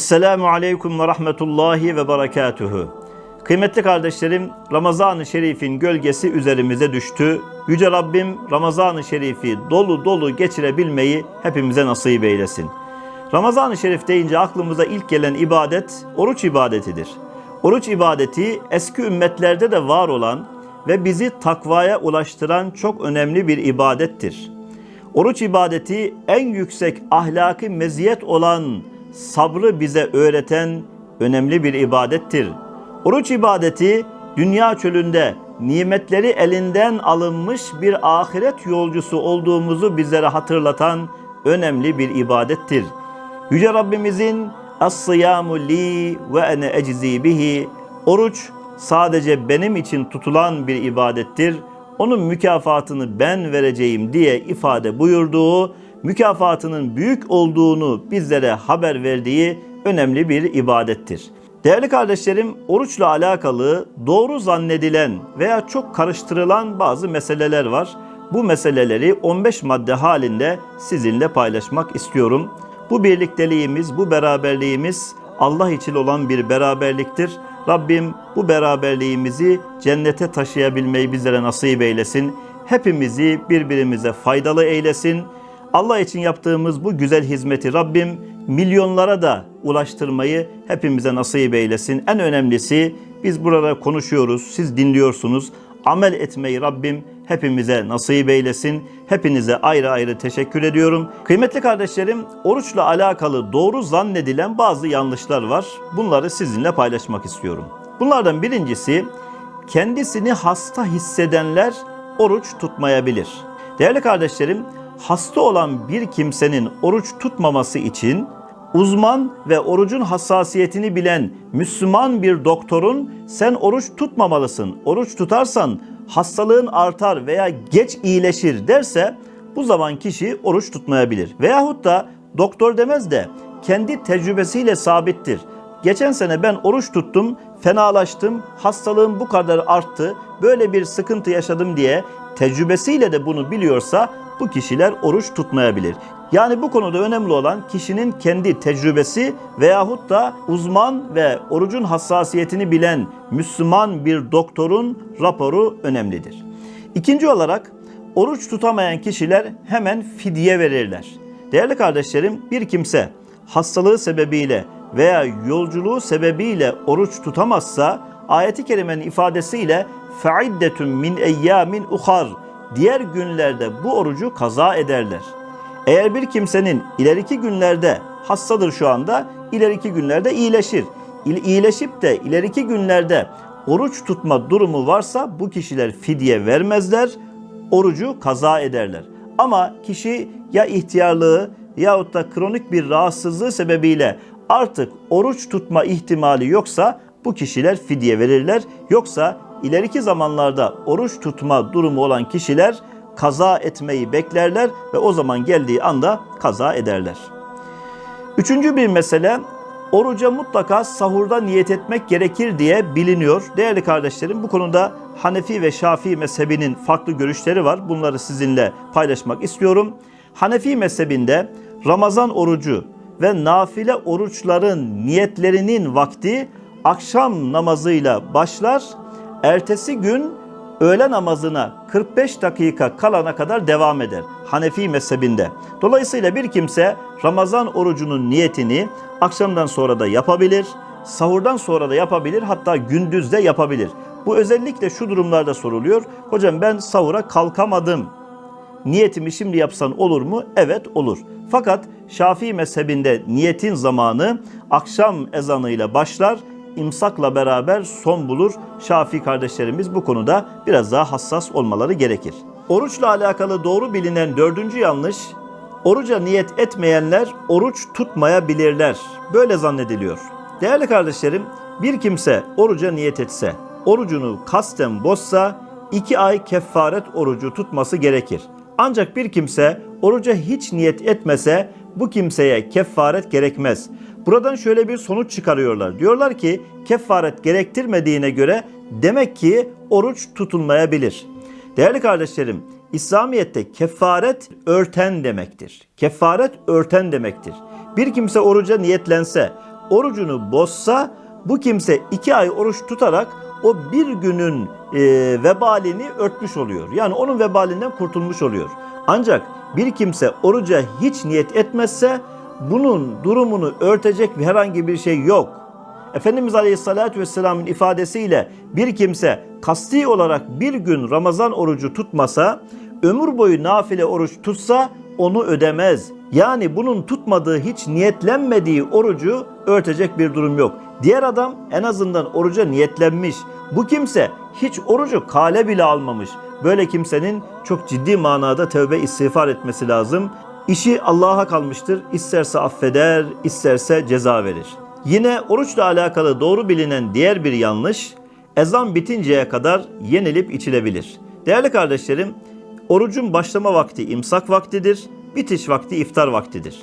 Esselamu Aleyküm ve Rahmetullahi ve Berekatuhu. Kıymetli kardeşlerim, Ramazan-ı Şerif'in gölgesi üzerimize düştü. Yüce Rabbim Ramazan-ı Şerif'i dolu dolu geçirebilmeyi hepimize nasip eylesin. Ramazan-ı Şerif deyince aklımıza ilk gelen ibadet oruç ibadetidir. Oruç ibadeti eski ümmetlerde de var olan ve bizi takvaya ulaştıran çok önemli bir ibadettir. Oruç ibadeti en yüksek ahlaki meziyet olan sabrı bize öğreten önemli bir ibadettir. Oruç ibadeti dünya çölünde nimetleri elinden alınmış bir ahiret yolcusu olduğumuzu bizlere hatırlatan önemli bir ibadettir. Yüce Rabbimizin Es-sıyamu li ve ene eczi bihi Oruç sadece benim için tutulan bir ibadettir. Onun mükafatını ben vereceğim diye ifade buyurduğu, mükafatının büyük olduğunu bizlere haber verdiği önemli bir ibadettir. Değerli kardeşlerim, oruçla alakalı doğru zannedilen veya çok karıştırılan bazı meseleler var. Bu meseleleri 15 madde halinde sizinle paylaşmak istiyorum. Bu birlikteliğimiz, bu beraberliğimiz Allah için olan bir beraberliktir. Rabbim bu beraberliğimizi cennete taşıyabilmeyi bizlere nasip eylesin. Hepimizi birbirimize faydalı eylesin. Allah için yaptığımız bu güzel hizmeti Rabbim milyonlara da ulaştırmayı hepimize nasip eylesin. En önemlisi biz burada konuşuyoruz, siz dinliyorsunuz. Amel etmeyi Rabbim hepimize nasip eylesin. Hepinize ayrı ayrı teşekkür ediyorum. Kıymetli kardeşlerim, oruçla alakalı doğru zannedilen bazı yanlışlar var. Bunları sizinle paylaşmak istiyorum. Bunlardan birincisi kendisini hasta hissedenler oruç tutmayabilir. Değerli kardeşlerim, hasta olan bir kimsenin oruç tutmaması için uzman ve orucun hassasiyetini bilen Müslüman bir doktorun sen oruç tutmamalısın, oruç tutarsan hastalığın artar veya geç iyileşir derse bu zaman kişi oruç tutmayabilir. Veyahut da doktor demez de kendi tecrübesiyle sabittir. Geçen sene ben oruç tuttum, fenalaştım, hastalığım bu kadar arttı, böyle bir sıkıntı yaşadım diye tecrübesiyle de bunu biliyorsa bu kişiler oruç tutmayabilir. Yani bu konuda önemli olan kişinin kendi tecrübesi veyahut da uzman ve orucun hassasiyetini bilen Müslüman bir doktorun raporu önemlidir. İkinci olarak oruç tutamayan kişiler hemen fidye verirler. Değerli kardeşlerim bir kimse hastalığı sebebiyle veya yolculuğu sebebiyle oruç tutamazsa ayeti kerimenin ifadesiyle feiddetun min eyyamin uhar diğer günlerde bu orucu kaza ederler. Eğer bir kimsenin ileriki günlerde hastadır şu anda, ileriki günlerde iyileşir. İyileşip de ileriki günlerde oruç tutma durumu varsa bu kişiler fidye vermezler, orucu kaza ederler. Ama kişi ya ihtiyarlığı yahut da kronik bir rahatsızlığı sebebiyle artık oruç tutma ihtimali yoksa bu kişiler fidye verirler. Yoksa ileriki zamanlarda oruç tutma durumu olan kişiler kaza etmeyi beklerler ve o zaman geldiği anda kaza ederler. Üçüncü bir mesele oruca mutlaka sahurda niyet etmek gerekir diye biliniyor. Değerli kardeşlerim bu konuda Hanefi ve Şafii mezhebinin farklı görüşleri var. Bunları sizinle paylaşmak istiyorum. Hanefi mezhebinde Ramazan orucu ve nafile oruçların niyetlerinin vakti akşam namazıyla başlar. Ertesi gün öğle namazına 45 dakika kalana kadar devam eder Hanefi mezhebinde. Dolayısıyla bir kimse Ramazan orucunun niyetini akşamdan sonra da yapabilir, sahurdan sonra da yapabilir, hatta gündüz de yapabilir. Bu özellikle şu durumlarda soruluyor. Hocam ben sahura kalkamadım. Niyetimi şimdi yapsan olur mu? Evet olur. Fakat Şafii mezhebinde niyetin zamanı akşam ezanıyla başlar imsakla beraber son bulur. Şafi kardeşlerimiz bu konuda biraz daha hassas olmaları gerekir. Oruçla alakalı doğru bilinen dördüncü yanlış, oruca niyet etmeyenler oruç tutmayabilirler. Böyle zannediliyor. Değerli kardeşlerim, bir kimse oruca niyet etse, orucunu kasten bozsa, iki ay kefaret orucu tutması gerekir. Ancak bir kimse oruca hiç niyet etmese bu kimseye kefaret gerekmez. Buradan şöyle bir sonuç çıkarıyorlar. Diyorlar ki kefaret gerektirmediğine göre demek ki oruç tutulmayabilir. Değerli kardeşlerim, İslamiyet'te kefaret örten demektir. Kefaret örten demektir. Bir kimse oruca niyetlense, orucunu bozsa bu kimse iki ay oruç tutarak o bir günün e, vebalini örtmüş oluyor. Yani onun vebalinden kurtulmuş oluyor. Ancak bir kimse oruca hiç niyet etmezse bunun durumunu örtecek herhangi bir şey yok. Efendimiz Aleyhisselatü Vesselam'ın ifadesiyle bir kimse kasti olarak bir gün Ramazan orucu tutmasa, ömür boyu nafile oruç tutsa onu ödemez. Yani bunun tutmadığı, hiç niyetlenmediği orucu örtecek bir durum yok. Diğer adam en azından oruca niyetlenmiş. Bu kimse hiç orucu kale bile almamış. Böyle kimsenin çok ciddi manada tövbe istiğfar etmesi lazım. İşi Allah'a kalmıştır. İsterse affeder, isterse ceza verir. Yine oruçla alakalı doğru bilinen diğer bir yanlış, ezan bitinceye kadar yenilip içilebilir. Değerli kardeşlerim, orucun başlama vakti imsak vaktidir, bitiş vakti iftar vaktidir.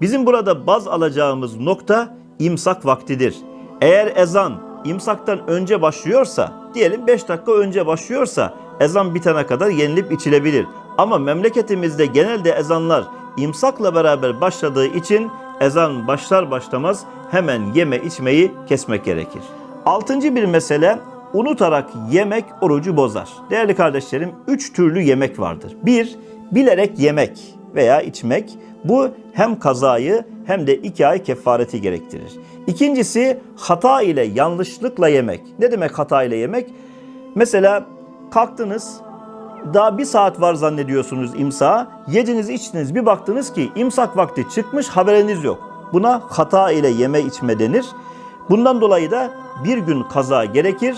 Bizim burada baz alacağımız nokta imsak vaktidir. Eğer ezan imsaktan önce başlıyorsa, diyelim 5 dakika önce başlıyorsa ezan bitene kadar yenilip içilebilir. Ama memleketimizde genelde ezanlar imsakla beraber başladığı için ezan başlar başlamaz hemen yeme içmeyi kesmek gerekir. Altıncı bir mesele unutarak yemek orucu bozar. Değerli kardeşlerim üç türlü yemek vardır. Bir, bilerek yemek veya içmek. Bu hem kazayı hem de iki ay kefareti gerektirir. İkincisi hata ile yanlışlıkla yemek. Ne demek hata ile yemek? Mesela kalktınız daha bir saat var zannediyorsunuz imsa. Yediniz içtiniz bir baktınız ki imsak vakti çıkmış haberiniz yok. Buna hata ile yeme içme denir. Bundan dolayı da bir gün kaza gerekir.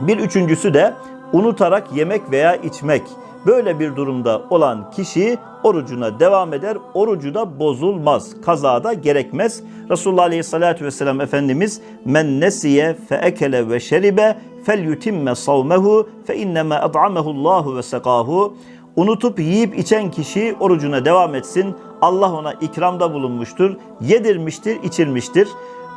Bir üçüncüsü de unutarak yemek veya içmek. Böyle bir durumda olan kişi orucuna devam eder. Orucu da bozulmaz. Kazada gerekmez. Resulullah Aleyhisselatü Vesselam Efendimiz men nesiye fe ekele ve şeribe fel yutimme savmehu fe inneme ad'amehu Allahu ve sekahu. Unutup yiyip içen kişi orucuna devam etsin. Allah ona ikramda bulunmuştur. Yedirmiştir, içirmiştir.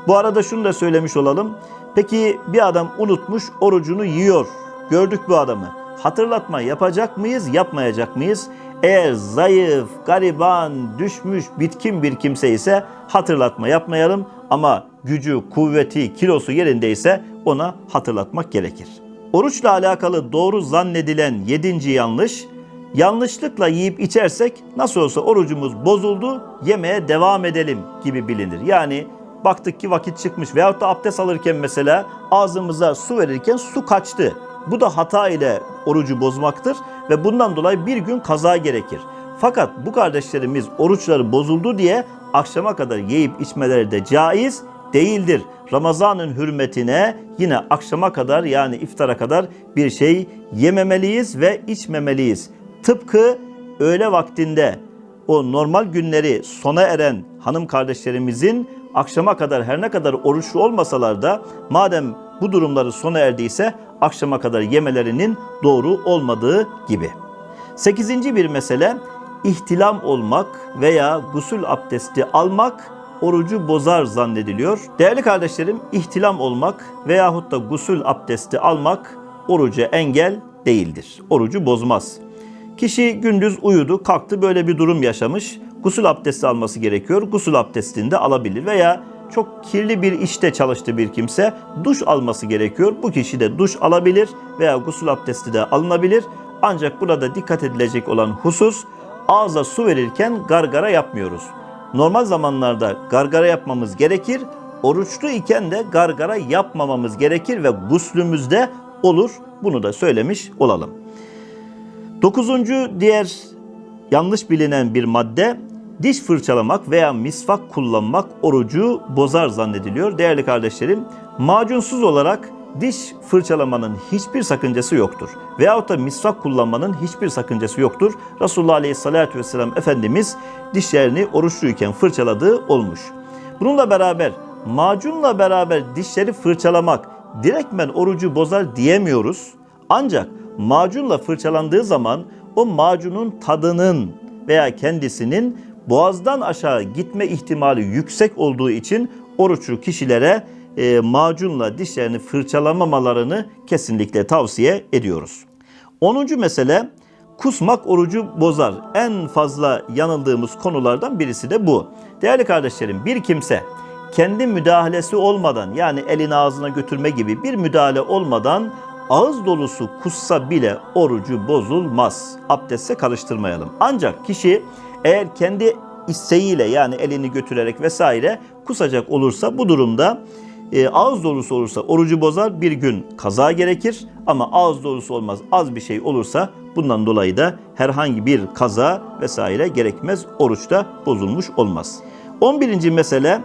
Bu arada şunu da söylemiş olalım. Peki bir adam unutmuş orucunu yiyor. Gördük bu adamı. Hatırlatma yapacak mıyız, yapmayacak mıyız? Eğer zayıf, gariban, düşmüş, bitkin bir kimse ise hatırlatma yapmayalım ama gücü, kuvveti, kilosu yerindeyse ona hatırlatmak gerekir. Oruçla alakalı doğru zannedilen yedinci yanlış, yanlışlıkla yiyip içersek nasıl olsa orucumuz bozuldu, yemeye devam edelim gibi bilinir. Yani baktık ki vakit çıkmış veyahut da abdest alırken mesela ağzımıza su verirken su kaçtı. Bu da hata ile orucu bozmaktır ve bundan dolayı bir gün kaza gerekir. Fakat bu kardeşlerimiz oruçları bozuldu diye akşama kadar yiyip içmeleri de caiz değildir. Ramazanın hürmetine yine akşama kadar yani iftara kadar bir şey yememeliyiz ve içmemeliyiz. Tıpkı öğle vaktinde o normal günleri sona eren hanım kardeşlerimizin akşama kadar her ne kadar oruçlu olmasalar da madem bu durumları sona erdiyse akşama kadar yemelerinin doğru olmadığı gibi. Sekizinci bir mesele ihtilam olmak veya gusül abdesti almak orucu bozar zannediliyor. Değerli kardeşlerim ihtilam olmak veyahut da gusül abdesti almak oruca engel değildir. Orucu bozmaz. Kişi gündüz uyudu, kalktı böyle bir durum yaşamış. Gusül abdesti alması gerekiyor. Gusül abdestini de alabilir veya çok kirli bir işte çalıştı bir kimse duş alması gerekiyor. Bu kişi de duş alabilir veya gusül abdesti de alınabilir. Ancak burada dikkat edilecek olan husus ağza su verirken gargara yapmıyoruz. Normal zamanlarda gargara yapmamız gerekir. Oruçlu iken de gargara yapmamamız gerekir ve guslümüzde olur. Bunu da söylemiş olalım. Dokuzuncu diğer yanlış bilinen bir madde diş fırçalamak veya misvak kullanmak orucu bozar zannediliyor. Değerli kardeşlerim, macunsuz olarak diş fırçalamanın hiçbir sakıncası yoktur. Veyahut da misvak kullanmanın hiçbir sakıncası yoktur. Resulullah Aleyhisselatü Vesselam Efendimiz dişlerini oruçluyken fırçaladığı olmuş. Bununla beraber macunla beraber dişleri fırçalamak direktmen orucu bozar diyemiyoruz. Ancak macunla fırçalandığı zaman o macunun tadının veya kendisinin boğazdan aşağı gitme ihtimali yüksek olduğu için oruçlu kişilere e, macunla dişlerini fırçalamamalarını kesinlikle tavsiye ediyoruz. 10. mesele kusmak orucu bozar. En fazla yanıldığımız konulardan birisi de bu. Değerli kardeşlerim bir kimse kendi müdahalesi olmadan yani elini ağzına götürme gibi bir müdahale olmadan ağız dolusu kussa bile orucu bozulmaz. Abdeste karıştırmayalım. Ancak kişi eğer kendi isteğiyle yani elini götürerek vesaire kusacak olursa bu durumda e, ağız dolusu olursa orucu bozar bir gün kaza gerekir ama ağız dolusu olmaz az bir şey olursa bundan dolayı da herhangi bir kaza vesaire gerekmez oruçta bozulmuş olmaz. 11. mesele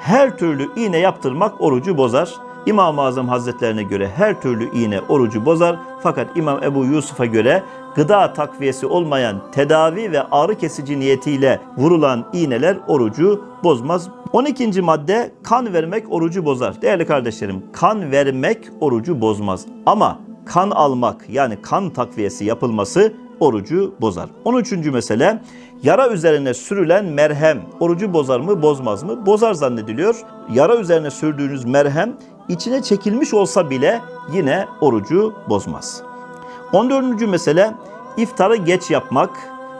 her türlü iğne yaptırmak orucu bozar. İmam-ı Azam Hazretlerine göre her türlü iğne orucu bozar. Fakat İmam Ebu Yusuf'a göre gıda takviyesi olmayan tedavi ve ağrı kesici niyetiyle vurulan iğneler orucu bozmaz. 12. madde kan vermek orucu bozar. Değerli kardeşlerim kan vermek orucu bozmaz. Ama kan almak yani kan takviyesi yapılması orucu bozar. 13. mesele yara üzerine sürülen merhem orucu bozar mı bozmaz mı? Bozar zannediliyor. Yara üzerine sürdüğünüz merhem içine çekilmiş olsa bile yine orucu bozmaz. 14. mesele iftarı geç yapmak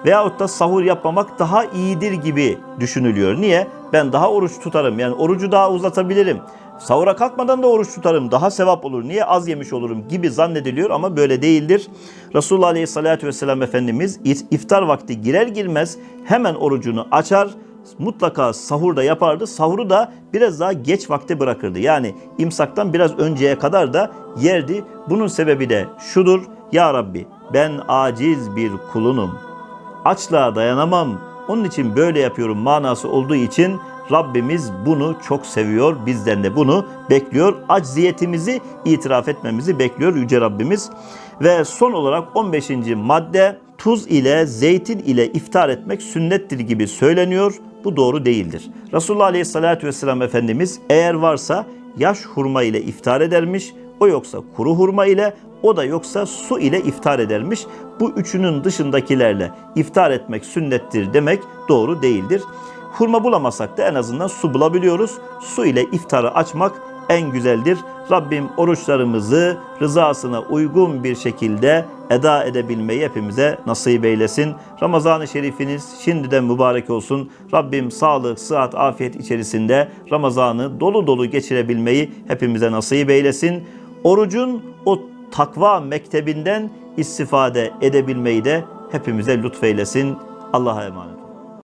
veyahut da sahur yapmamak daha iyidir gibi düşünülüyor. Niye? Ben daha oruç tutarım yani orucu daha uzatabilirim. Sahura kalkmadan da oruç tutarım daha sevap olur. Niye az yemiş olurum gibi zannediliyor ama böyle değildir. Resulullah Aleyhisselatü Vesselam Efendimiz iftar vakti girer girmez hemen orucunu açar mutlaka sahurda yapardı. Sahuru da biraz daha geç vakte bırakırdı. Yani imsaktan biraz önceye kadar da yerdi. Bunun sebebi de şudur. Ya Rabbi ben aciz bir kulunum. Açlığa dayanamam. Onun için böyle yapıyorum manası olduğu için Rabbimiz bunu çok seviyor. Bizden de bunu bekliyor. Acziyetimizi itiraf etmemizi bekliyor Yüce Rabbimiz. Ve son olarak 15. madde tuz ile zeytin ile iftar etmek sünnettir gibi söyleniyor. Bu doğru değildir. Resulullah Aleyhisselatü Vesselam Efendimiz eğer varsa yaş hurma ile iftar edermiş. O yoksa kuru hurma ile o da yoksa su ile iftar edermiş. Bu üçünün dışındakilerle iftar etmek sünnettir demek doğru değildir. Hurma bulamasak da en azından su bulabiliyoruz. Su ile iftarı açmak en güzeldir. Rabbim oruçlarımızı rızasına uygun bir şekilde eda edebilmeyi hepimize nasip eylesin. Ramazan-ı Şerifiniz şimdiden mübarek olsun. Rabbim sağlık, sıhhat, afiyet içerisinde Ramazan'ı dolu dolu geçirebilmeyi hepimize nasip eylesin. Orucun o takva mektebinden istifade edebilmeyi de hepimize lütfeylesin. Allah'a emanet olun.